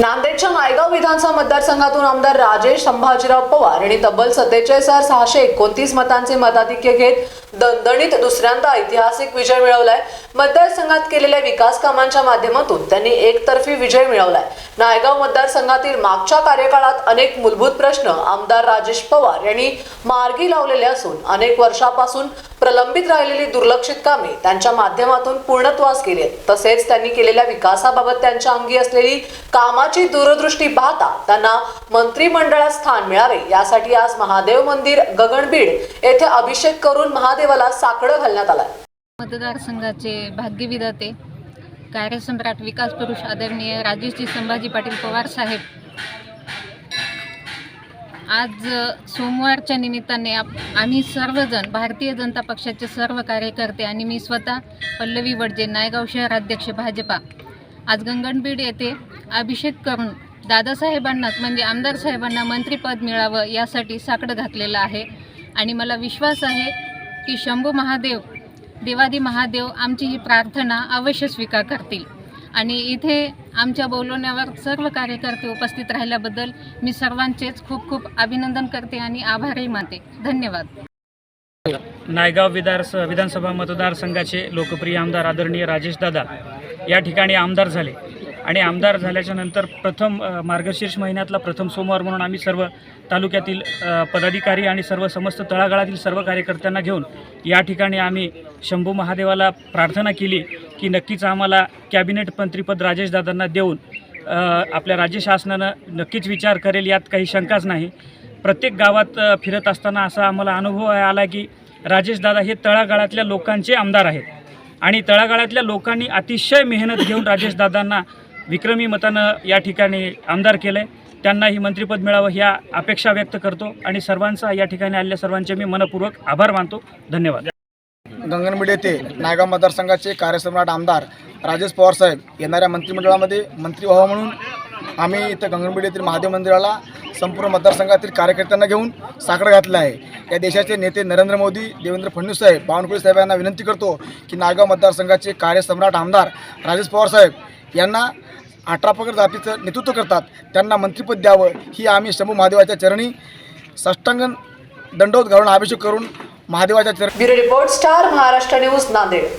नांदेडच्या नायगाव विधानसभा मतदारसंघातून आमदार राजेश संभाजीराव पवार यांनी तब्बल सत्तेचाळीस हजार सहाशे एकोणतीस मतांचे मताधिक्य घेत दणदणीत दुसऱ्यांदा ऐतिहासिक विजय मिळवलाय. मतदारसंघात केलेल्या विकास कामांच्या माध्यमातून त्यांनी एकतर्फी विजय मिळवलाय. नायगाव मतदारसंघातील मागच्या कार्यकाळात अनेक मूलभूत प्रश्न आमदार राजेश पवार यांनी मार्गी लावलेले असून अनेक वर्षापासून प्रलंबित राहिलेली दुर्लक्षित कामे त्यांच्या माध्यमातून पूर्णत्वास केली आहेत तसेच त्यांनी केलेल्या विकासाबाबत त्यांच्या अंगी असलेली कामाची दूरदृष्टी पाहता त्यांना मंत्रिमंडळात स्थान मिळावे. यासाठी आज महादेव मंदिर गगनबीड येथे अभिषेक करून महादेवाला साकडं घालण्यात आलाय. मतदारसंघाचे भाग्यविधाते कार्यसम्राट विकास पुरुष आदरणीय राजेशजी संभाजी पाटील पवार साहेब. आज सोमवारच्या निमित्ताने आप आम्ही सर्वजण भारतीय जनता पक्षाचे सर्व कार्यकर्ते आणि मी स्वतः पल्लवी वडजे नायगाव शहराध्यक्ष भाजपा. आज गंगणबीड येथे अभिषेक करून दादासाहेबांना म्हणजे आमदार साहेबांना मंत्रिपद मिळावं यासाठी साकडं घातलेलं आहे. आणि मला विश्वास आहे की शंभू महादेव देवादी महादेव आमची ही प्रार्थना अवश्य स्वीकार करतील. आणि इथे आमच्या बोलवण्यावर सर्व कार्यकर्ते उपस्थित राहिल्याबद्दल मी सर्वांचेच खूप खूप अभिनंदन करते आणि आभारही मानते. धन्यवाद. नायगाव विधानस विधानसभा मतदारसंघाचे लोकप्रिय आमदार आदरणीय राजेशदादा या ठिकाणी आमदार झाले. आणि आमदार झाल्याच्यानंतर प्रथम मार्गशीर्ष महिन्यातला प्रथम सोमवार म्हणून आम्ही सर्व तालुक्यातील पदाधिकारी आणि सर्व समस्त तळागाळातील सर्व कार्यकर्त्यांना घेऊन या ठिकाणी आम्ही शंभू महादेवाला प्रार्थना केली की नक्कीच आम्हाला कॅबिनेट मंत्रीपद राजेशदादांना देऊन आपल्या राज्य शासनानं नक्कीच विचार करेल यात काही शंकाच नाही. प्रत्येक गावात फिरत असताना असा आम्हाला अनुभव आला की राजेशदादा हे तळागाळातल्या लोकांचे आमदार आहेत. आणि तळागाळातल्या लोकांनी अतिशय मेहनत घेऊन राजेशदादांना विक्रमी मतानं या ठिकाणी आमदार केलं आहे त्यांना ही मंत्रिपद मिळावं ह्या अपेक्षा व्यक्त करतो आणि सर्वांचा या ठिकाणी आलेल्या सर्वांचे मी मनपूर्वक आभार मानतो. धन्यवाद. गंगनमिड येथे नायगाव मतदारसंघाचे कार्यसम्राट आमदार राजेश पवार साहेब येणाऱ्या मंत्रिमंडळामध्ये मंत्री व्हावं म्हणून आम्ही इथं गंगनमिड येथील महादेव मंदिराला संपूर्ण मतदारसंघातील कार्यकर्त्यांना घेऊन साकडं घातलं आहे. या देशाचे नेते नरेंद्र मोदी देवेंद्र फडणवीस साहेब बावनकुळे साहेब यांना विनंती करतो की नायगाव मतदारसंघाचे कार्यसम्राट आमदार राजेश पवार साहेब यांना अठरा पगड जातीचं नेतृत्व करतात. त्यांना मंत्रिपद द्यावं ही आम्ही शंभू महादेवाच्या चरणी साष्टांगण दंडोत घालून अभिषेक करून महादेवाच्या चरणी bureau report star Maharashtra news Nanded.